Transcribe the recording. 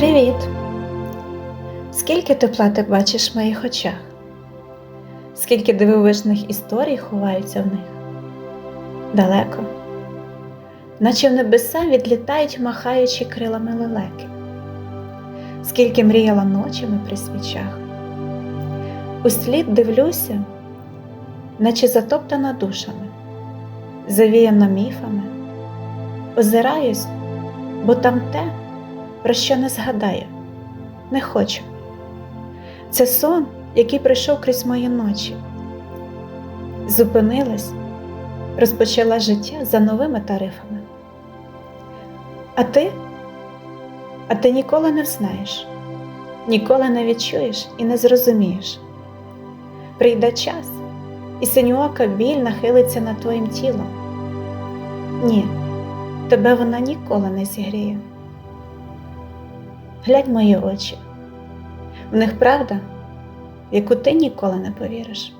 Привіт! Скільки тепла ти бачиш в моїх очах? Скільки дивовижних історій ховаються в них? Далеко, наче в небеса відлітають, махаючи крилами лелеки. Скільки мріяла ночами при свічах. Услід дивлюся, наче затоптана душами, завіяна міфами, озираюсь, бо там те, про що не згадаю, не хочу. Це сон, який прийшов крізь мої ночі. Зупинилась, розпочала життя за новими тарифами. А ти? А ти ніколи не взнаєш, ніколи не відчуєш і не зрозумієш. Прийде час, і синьоока біль нахилиться над твоїм тілом. Ні, тебе вона ніколи не зігріє. Глянь мої очі, в них правда, в яку ти ніколи не повіриш.